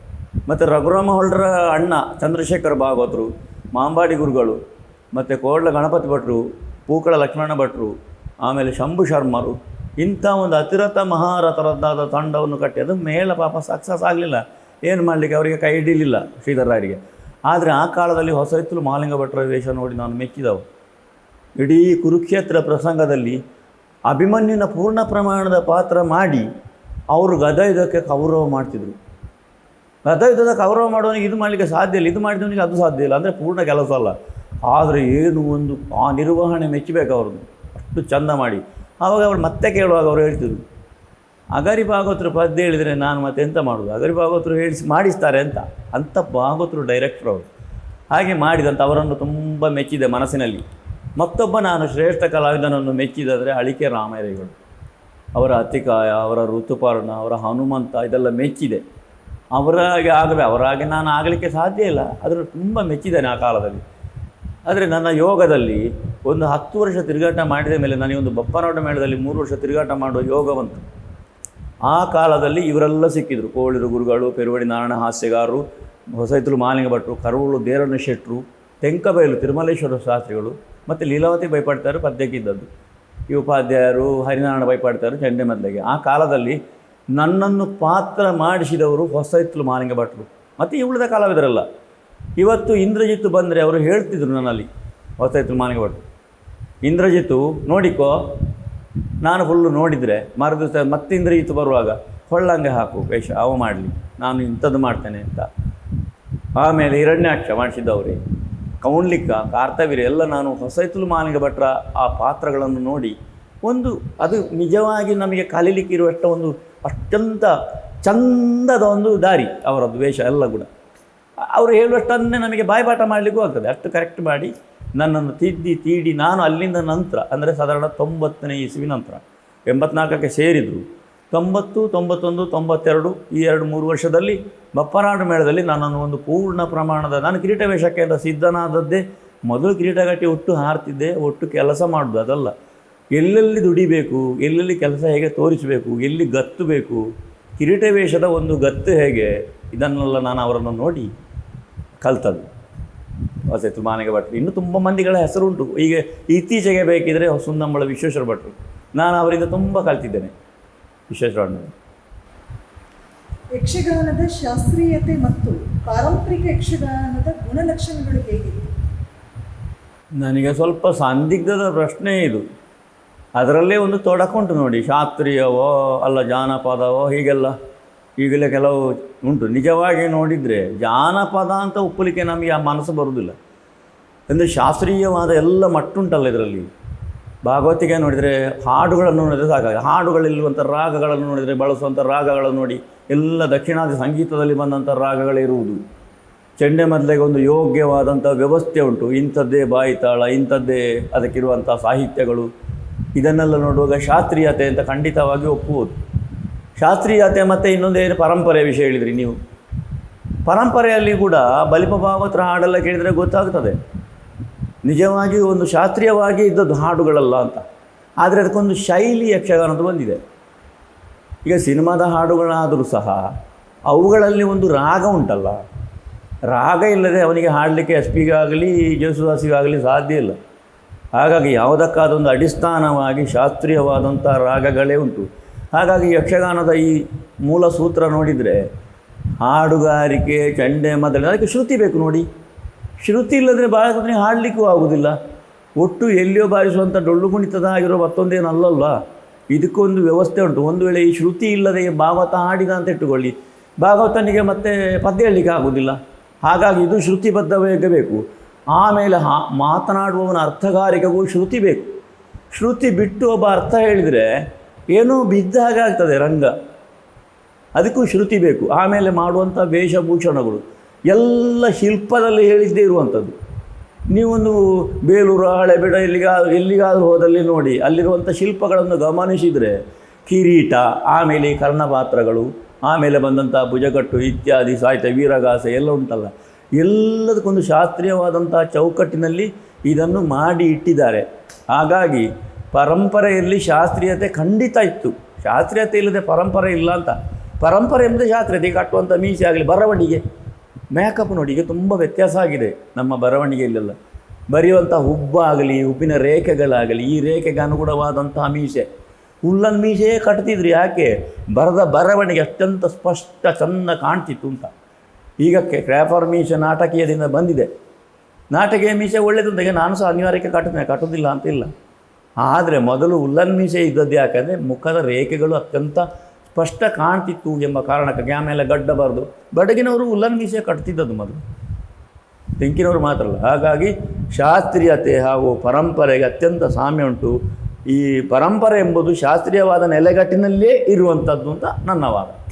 ಮತ್ತು ರಘುರಾಮ ಹೊಳ್ರ ಅಣ್ಣ ಚಂದ್ರಶೇಖರ್ ಭಾಗವತರು, ಮಾಂಬಾಡಿ ಗುರುಗಳು, ಮತ್ತು ಕೋಡ್ಲ ಗಣಪತಿ ಭಟ್ರು, ಪೂಕಳ ಲಕ್ಷ್ಮಣ ಭಟ್ರು, ಆಮೇಲೆ ಶಂಭು ಶರ್ಮರು ಇಂಥ ಒಂದು ಅತಿರಥ ಮಹಾರಥರದ್ದಾದ ತಂಡವನ್ನು ಕಟ್ಟಿ, ಅದು ಮೇಳ ಪಾಪ ಸಕ್ಸಸ್ ಆಗಲಿಲ್ಲ. ಏನು ಮಾಡಲಿಕ್ಕೆ ಅವರಿಗೆ ಕೈ ಹಿಡಿಲಿಲ್ಲ ಶ್ರೀಧರರಾಯರಿಗೆ ಆದರೆ ಆ ಕಾಲದಲ್ಲಿ ಹೊಸ ಎತ್ತಲು ಮಹಾಲಿಂಗ ಭಟ್ರ ನೋಡಿ ನಾನು ಮೆಚ್ಚಿದವು ಇಡೀ ಕುರುಕ್ಷೇತ್ರ ಪ್ರಸಂಗದಲ್ಲಿ ಅಭಿಮನ್ಯುನ ಪೂರ್ಣ ಪ್ರಮಾಣದ ಪಾತ್ರ ಮಾಡಿ ಅವರು ಗದ ಇದಕ್ಕೆ ಕೌರವ ಮಾಡ್ತಿದ್ರು. ಗದ ಕೌರವ ಮಾಡೋನಿಗೆ ಇದು ಮಾಡಲಿಕ್ಕೆ ಸಾಧ್ಯ ಇಲ್ಲ, ಇದು ಮಾಡಿದವನಿಗೆ ಅದು ಸಾಧ್ಯ ಇಲ್ಲ, ಅಂದರೆ ಪೂರ್ಣ ಕೆಲಸ ಅಲ್ಲ. ಆದರೆ ಏನು ಒಂದು ಆ ನಿರ್ವಹಣೆ ಮೆಚ್ಚಬೇಕು ಅವ್ರದ್ದು. ಅಷ್ಟು ಚಂದ ಮಾಡಿ. ಆವಾಗ ಅವಳು ಮತ್ತೆ ಕೇಳುವಾಗ ಅವರು ಹೇಳ್ತಿದ್ರು, ಅಗರಿ ಭಾಗವತರು ಪದ್ಯ ಹೇಳಿದರೆ ನಾನು ಮತ್ತೆ ಎಂತ ಮಾಡೋದು? ಅಗರಿ ಭಾಗವತರು ಹೇಳಿಸಿ ಮಾಡಿಸ್ತಾರೆ ಅಂತ. ಅಂಥ ಭಾಗವತರು ಡೈರೆಕ್ಟ್ರ್ ಅವರು. ಹಾಗೆ ಮಾಡಿದಂಥ ಅವರನ್ನು ತುಂಬ ಮೆಚ್ಚಿದೆ ಮನಸ್ಸಿನಲ್ಲಿ. ಮತ್ತೊಬ್ಬ ನಾನು ಶ್ರೇಷ್ಠ ಕಲಾವಿದನನ್ನು ಮೆಚ್ಚಿದಾದರೆ ಅಳಿಕೆ ರಾಮಯ್ಯಗಳು ಅವರ ಅತಿಕಾಯ ಅವರ ಋತುಪರ್ಣ, ಅವರ ಹನುಮಂತ ಇದೆಲ್ಲ ಮೆಚ್ಚಿದೆ. ಅವರಾಗೆ ಆಗಬೇಕು ಅವರಾಗೆ ನಾನು ಆಗಲಿಕ್ಕೆ ಸಾಧ್ಯ ಇಲ್ಲ. ಅದನ್ನು ತುಂಬ ಮೆಚ್ಚಿದ್ದೇನೆ ಆ ಕಾಲದಲ್ಲಿ. ಆದರೆ ನನ್ನ ಯೋಗದಲ್ಲಿ ಒಂದು ಹತ್ತು ವರ್ಷ ತಿರುಗಾಟ ಮಾಡಿದ ಮೇಲೆ ನನಗೆ ಒಂದು ಬಪ್ಪನಾಟ ಮೇಳದಲ್ಲಿ ಮೂರು ವರ್ಷ ತಿರುಗಾಟ ಮಾಡುವ ಯೋಗ ಬಂತು. ಆ ಕಾಲದಲ್ಲಿ ಇವರೆಲ್ಲ ಸಿಕ್ಕಿದ್ರು. ಕೋಳಿರು, ಗುರುಗಳು ಪೆರುವಡಿ ನಾರಾಯಣ, ಹಾಸ್ಯಗಾರರು, ಹೊಸೈತಲು ಮಾಲಿಂಗ ಭಟ್ರು ಕರುಳು ದೇರಣ್ಣ ಶೆಟ್ರು, ತೆಂಕಬೈಲು, ತಿರುಮಲೇಶ್ವರ ಶಾಸ್ತ್ರಿಗಳು ಮತ್ತು ಲೀಲಾವತಿ ಭಯಪಡ್ತಾರೆ ಪದ್ಯಕ್ಕಿದ್ದದ್ದು ಈ ಉಪಾಧ್ಯಾಯರು, ಹರಿನಾರಾಯಣ ಭಯಪಡ್ತಾರೆ, ಚಂಡೆ ಮದ್ಲೆಗೆ. ಆ ಕಾಲದಲ್ಲಿ ನನ್ನನ್ನು ಪಾತ್ರ ಮಾಡಿಸಿದವರು ಹೊಸೈತಲು ಮಾಲಿಂಗ ಭಟ್ರು ಮತ್ತು ಈ ಉಳಿದ ಕಲಾವಿದರೆಲ್ಲ. ಇವತ್ತು ಇಂದ್ರಜಿತ್ತು ಬಂದರೆ ಅವರು ಹೇಳ್ತಿದ್ರು ನನ್ನಲ್ಲಿ ಹೊಸೈತು ಮಾನಿಗೆ ಭಟ್ರು ಇಂದ್ರಜಿತ್ತು, ನೋಡಿಕೋ, ನಾನು ಫುಲ್ಲು ನೋಡಿದರೆ, ಮರುದಿವಸ ಮತ್ತೆ ಇಂದ್ರಜಿತ್ತು ಬರುವಾಗ, ಹೊಳ್ಳಂಗೆ ಹಾಕು, ವೇಷ, ಅವ ಮಾಡಲಿ, ನಾನು ಇಂಥದ್ದು ಮಾಡ್ತೇನೆ ಅಂತ. ಆಮೇಲೆ ಹಿರಣ್ಯಾಕ್ಷ ಮಾಡಿಸಿದ್ದವ್ರೆ, ಕೌಂಡ್ಲಿಕ್ಕ ಕಾರ್ತವ್ಯ ಎಲ್ಲ ನಾನು ಹೊಸೈತುಲು ಮಾಲಿಂಗ ಭಟ್ರ ಆ ಪಾತ್ರಗಳನ್ನು ನೋಡಿ, ಒಂದು, ಅದು ನಿಜವಾಗಿ ನಮಗೆ ಕಲೀಲಿಕ್ಕೆ ಇರುವಷ್ಟ ಒಂದು ಅತ್ಯಂತ ಚಂದದ ಒಂದು ದಾರಿ, ಅವರದ್ದು ವೇಷ ಎಲ್ಲ ಕೂಡ. ಅವರು ಹೇಳುವಷ್ಟನ್ನೇ ನಮಗೆ ಬಾಯ್ಪಾಠ ಮಾಡಲಿಕ್ಕೂ ಆಗ್ತದೆ. ಅಷ್ಟು ಕರೆಕ್ಟ್ ಮಾಡಿ ನನ್ನನ್ನು ತಿದ್ದಿ, ತೀಡಿ ನಾನು ಅಲ್ಲಿಂದ ನಂತರ, ಅಂದರೆ ಸಾಧಾರಣ ತೊಂಬತ್ತನೇ ಇಸುವಿನ ನಂತರ, ಎಂಬತ್ನಾಲ್ಕಕ್ಕೆ ಸೇರಿದರು. ತೊಂಬತ್ತು, ತೊಂಬತ್ತೊಂದು, ತೊಂಬತ್ತೆರಡು ಈ ಎರಡು ಮೂರು ವರ್ಷದಲ್ಲಿ ಬಪ್ಪನಾಡು ಮೇಳದಲ್ಲಿ ನನ್ನನ್ನು ಒಂದು ಪೂರ್ಣ ಪ್ರಮಾಣದ, ನಾನು ಕಿರೀಟ ವೇಷಕ್ಕೆ ಸಿದ್ಧನಾದದ್ದೇ, ಮೊದಲು ಕಿರೀಟ ಒಟ್ಟು ಹಾರ್ತಿದ್ದೆ, ಒಟ್ಟು ಕೆಲಸ ಮಾಡೋದು ಅದಲ್ಲ. ಎಲ್ಲೆಲ್ಲಿ ದುಡಿಬೇಕು, ಎಲ್ಲೆಲ್ಲಿ ಕೆಲಸ ಹೇಗೆ ತೋರಿಸಬೇಕು, ಎಲ್ಲಿ ಗತ್ತು ಬೇಕು ಕಿರೀಟ ವೇಷದ ಒಂದು ಗತ್ತು ಹೇಗೆ, ಇದನ್ನೆಲ್ಲ ನಾನು ಅವರನ್ನು ನೋಡಿ ಕಲ್ತದ್ದು. ವಸತಿ ಮಾನಿಗೆ ಭಟ್ರು. ಇನ್ನೂ ತುಂಬ ಮಂದಿಗಳ ಹೆಸರುಂಟು. ಈಗ ಇತ್ತೀಚೆಗೆ ಬೇಕಿದ್ರೆ ಸುಂದಮ್ಮಳ ವಿಶ್ವೇಶ್ವರ ಭಟ್ರು. ನಾನು ಅವರಿಂದ ತುಂಬ ಕಲ್ತಿದ್ದೇನೆ ವಿಶ್ವೇಶ್ವರ ಅಣ್ಣರು ಯಕ್ಷಗಾನದ ಶಾಸ್ತ್ರೀಯತೆ ಮತ್ತು ಪಾರಂಪರಿಕ ಯಕ್ಷಗಾನದ ಗುಣಲಕ್ಷಣಗಳು ಹೇಗಿತ್ತು ನನಗೆ ಸ್ವಲ್ಪ ಸಂದಿಗ್ಧದ ಪ್ರಶ್ನೆ ಇದು. ಅದರಲ್ಲೇ ಒಂದು ತೊಡಕುಂಟು ನೋಡಿ. ಶಾಸ್ತ್ರೀಯವೋ ಅಲ್ಲ ಜಾನಪದವೋ ಹೀಗೆಲ್ಲ. ಈಗಲೇ ಕೆಲವು ಉಂಟು. ನಿಜವಾಗಿ ನೋಡಿದರೆ ಜಾನಪದ ಅಂತ ಒಪ್ಪಲಿಕ್ಕೆ ನಮಗೆ ಆ ಮನಸ್ಸು ಬರುವುದಿಲ್ಲ ಅಂದರೆ ಶಾಸ್ತ್ರೀಯವಾದ ಎಲ್ಲ ಮಟ್ಟುಂಟಲ್ಲ ಇದರಲ್ಲಿ. ಭಾಗವತಿಗೆ ನೋಡಿದರೆ ಹಾಡುಗಳನ್ನು ನೋಡಿದರೆ ಸಾಕಾಗ ಹಾಡುಗಳಲ್ಲಿರುವಂಥ ರಾಗಗಳನ್ನು ನೋಡಿದರೆ ಬಳಸುವಂಥ ರಾಗಗಳನ್ನು ನೋಡಿ ಎಲ್ಲ ದಕ್ಷಿಣಾದಿ ಸಂಗೀತದಲ್ಲಿ ಬಂದಂಥ ರಾಗಗಳಿರುವುದು ಚೆಂಡೆ ಮೊದಲಿಗೆ ಒಂದು ಯೋಗ್ಯವಾದಂಥ ವ್ಯವಸ್ಥೆ ಉಂಟು. ಇಂಥದ್ದೇ ಬಾಯಿತಾಳ, ಇಂಥದ್ದೇ ಅದಕ್ಕಿರುವಂಥ ಸಾಹಿತ್ಯಗಳು. ಇದನ್ನೆಲ್ಲ ನೋಡುವಾಗ ಶಾಸ್ತ್ರೀಯತೆ ಅಂತ ಖಂಡಿತವಾಗಿ ಒಪ್ಪುವುದು. ಶಾಸ್ತ್ರೀಯತೆ ಮತ್ತು ಇನ್ನೊಂದೇನು ಪರಂಪರೆ ವಿಷಯ ಹೇಳಿದ್ರಿ ನೀವು? ಪರಂಪರೆಯಲ್ಲಿ ಕೂಡ ಬಲಿಪ ಭಾವತ್ರ ಹಾಡೆಲ್ಲ ಕೇಳಿದರೆ ಗೊತ್ತಾಗ್ತದೆ. ನಿಜವಾಗಿ ಒಂದು ಶಾಸ್ತ್ರೀಯವಾಗಿ ಇದ್ದದ್ದು ಹಾಡುಗಳಲ್ಲ ಅಂತ. ಆದರೆ ಅದಕ್ಕೊಂದು ಶೈಲಿ ಯಕ್ಷಗಾನದ್ದು ಬಂದಿದೆ. ಈಗ ಸಿನಿಮಾದ ಹಾಡುಗಳಾದರೂ ಸಹ ಅವುಗಳಲ್ಲಿ ಒಂದು ರಾಗ ಉಂಟಲ್ಲ. ರಾಗ ಇಲ್ಲದೆ ಅವನಿಗೆ ಹಾಡಲಿಕ್ಕೆ ಎಸ್ ಪಿಗಾಗಲಿ ಜೇಸುದಾಸಿಗಾಗಲಿ ಸಾಧ್ಯ ಇಲ್ಲ. ಹಾಗಾಗಿ ಯಾವುದಕ್ಕಾದೊಂದು ಅಡಿಸ್ಥಾನವಾಗಿ ಶಾಸ್ತ್ರೀಯವಾದಂಥ ರಾಗಗಳೇ ಉಂಟು. ಹಾಗಾಗಿ ಯಕ್ಷಗಾನದ ಈ ಮೂಲ ಸೂತ್ರ ನೋಡಿದರೆ ಹಾಡುಗಾರಿಕೆ, ಚಂಡೆ ಮೊದಲು ಅದಕ್ಕೆ ಶ್ರುತಿ ಬೇಕು ನೋಡಿ. ಶ್ರುತಿ ಇಲ್ಲದ್ರೆ ಭಾಳ ಹಾಡಲಿಕ್ಕೂ ಆಗುವುದಿಲ್ಲ ಒಟ್ಟು ಎಲ್ಲಿಯೋ ಬಾರಿಸುವಂಥ ಡೊಳ್ಳು ಕುಣಿತದ ಆಗಿರೋ ಮತ್ತೊಂದೇನು ಅಲ್ಲಲ್ವ ಇದಕ್ಕೊಂದು ವ್ಯವಸ್ಥೆ ಉಂಟು. ಒಂದು ವೇಳೆ ಈ ಶ್ರುತಿ ಇಲ್ಲದೆ ಭಾಗವತ ಹಾಡಿದ ಅಂತ ಇಟ್ಟುಕೊಳ್ಳಿ. ಭಾಗವತನಿಗೆ ಮತ್ತೆ ಪದ್ಯ ಹೇಳಲಿಕ್ಕೆ ಆಗುವುದಿಲ್ಲ ಹಾಗಾಗಿ ಇದು ಶ್ರುತಿಬದ್ಧವಾಗಬೇಕು ಆಮೇಲೆ ಹಾ, ಮಾತನಾಡುವವನ ಅರ್ಥಗಾರಿಕೆಗೂ ಶ್ರುತಿ ಬೇಕು. ಶ್ರುತಿ ಬಿಟ್ಟು ಒಬ್ಬ ಅರ್ಥ ಹೇಳಿದರೆ ಏನೋ ಬಿದ್ದ ಹಾಗೆ ಆಗ್ತದೆ ರಂಗ. ಅದಕ್ಕೂ ಶ್ರುತಿ ಬೇಕು. ಆಮೇಲೆ ಮಾಡುವಂಥ ವೇಷಭೂಷಣಗಳು. ಎಲ್ಲ ಶಿಲ್ಪದಲ್ಲಿ ಹೇಳಿದ್ದೇ ಇರುವಂಥದ್ದು. ನೀವೊಂದು ಬೇಲೂರು ಹಳೆಬೇಡ ಎಲ್ಲಿಗಾ ಎಲ್ಲಿಗಾದರೂ ಹೋದಲ್ಲಿ ನೋಡಿ, ಅಲ್ಲಿರುವಂಥ ಶಿಲ್ಪಗಳನ್ನು ಗಮನಿಸಿದರೆ ಕಿರೀಟ, ಆಮೇಲೆ ಕರ್ಣಪಾತ್ರಗಳು, ಆಮೇಲೆ ಬಂದಂಥ ಭುಜಗಟ್ಟು ಇತ್ಯಾದಿ, ಸಾಹಿತ್ಯ, ವೀರಗಾಸೆ ಎಲ್ಲ ಉಂಟಲ್ಲ. ಎಲ್ಲದಕ್ಕೊಂದು ಶಾಸ್ತ್ರೀಯವಾದಂಥ ಚೌಕಟ್ಟಿನಲ್ಲಿ ಇದನ್ನು ಮಾಡಿ ಇಟ್ಟಿದ್ದಾರೆ. ಹಾಗಾಗಿ ಪರಂಪರೆಯಲ್ಲಿ ಶಾಸ್ತ್ರೀಯತೆ ಖಂಡಿತ ಇತ್ತು. ಶಾಸ್ತ್ರೀಯತೆ ಇಲ್ಲದೆ ಪರಂಪರೆ ಇಲ್ಲ ಅಂತ. ಪರಂಪರೆ ಎಂಬುದು ಶಾಸ್ತ್ರೀಯತೆ ಕಟ್ಟುವಂಥ ಮೀಸೆ ಆಗಲಿ, ಬರವಣಿಗೆ. ಮೇಕಪ್ ನೋಡಿ ಈಗ ತುಂಬ ವ್ಯತ್ಯಾಸ ಆಗಿದೆ ನಮ್ಮ ಬರವಣಿಗೆಯಲ್ಲೆಲ್ಲ. ಬರೆಯುವಂಥ ಹುಬ್ಬಾಗಲಿ ಹುಬ್ಬಿನ ರೇಖೆಗಳಾಗಲಿ, ಈ ರೇಖೆಗೆ ಅನುಗುಣವಾದಂಥ ಮೀಸೆ. ಹುಲ್ಲನ್ ಮೀಸೆಯೇ ಕಟ್ತಿದ್ರು, ಯಾಕೆ? ಬರದ ಬರವಣಿಗೆ ಅತ್ಯಂತ ಸ್ಪಷ್ಟ, ಚಂದ ಕಾಣ್ತಿತ್ತು ಅಂತ. ಈಗ ಕ್ರ್ಯಾಫರ್ ಮೀಸೆ ನಾಟಕೀಯದಿಂದ ಬಂದಿದೆ. ನಾಟಕೀಯ ಮೀಸೆ ಒಳ್ಳೆಯದು ನಾನು ಸಹ ಅನಿವಾರ್ಯಕ್ಕೆ ಕಟ್ಟುತ್ತೇನೆ ಕಟ್ಟೋದಿಲ್ಲ ಅಂತಿಲ್ಲ ಆದರೆ ಮೊದಲು ಉಲ್ಲನ್ಮೀಸೆ ಇದ್ದದ್ದು ಯಾಕಂದರೆ ಮುಖದ ರೇಖೆಗಳು ಅತ್ಯಂತ ಸ್ಪಷ್ಟ ಕಾಣ್ತಿತ್ತು ಎಂಬ ಕಾರಣಕ್ಕಾಗಿ, ಆಮೇಲೆ ಗಡ್ಡ ಬರೆದು. ಬಡಗಿನವರು ಉಲ್ಲನ್ಮೀಸೆ ಕಟ್ತಿದ್ದದ್ದು ಮೊದಲು. ತೆಂಕಿನವರು ಮಾತ್ರ ಅಲ್ಲ. ಹಾಗಾಗಿ ಶಾಸ್ತ್ರೀಯತೆ ಹಾಗೂ ಪರಂಪರೆಗೆ ಅತ್ಯಂತ ಸಾಮ್ಯ ಉಂಟು. ಈ ಪರಂಪರೆ ಎಂಬುದು ಶಾಸ್ತ್ರೀಯವಾದ ನೆಲೆಗಟ್ಟಿನಲ್ಲೇ ಇರುವಂಥದ್ದು ಅಂತ ನನ್ನ ವಾದ.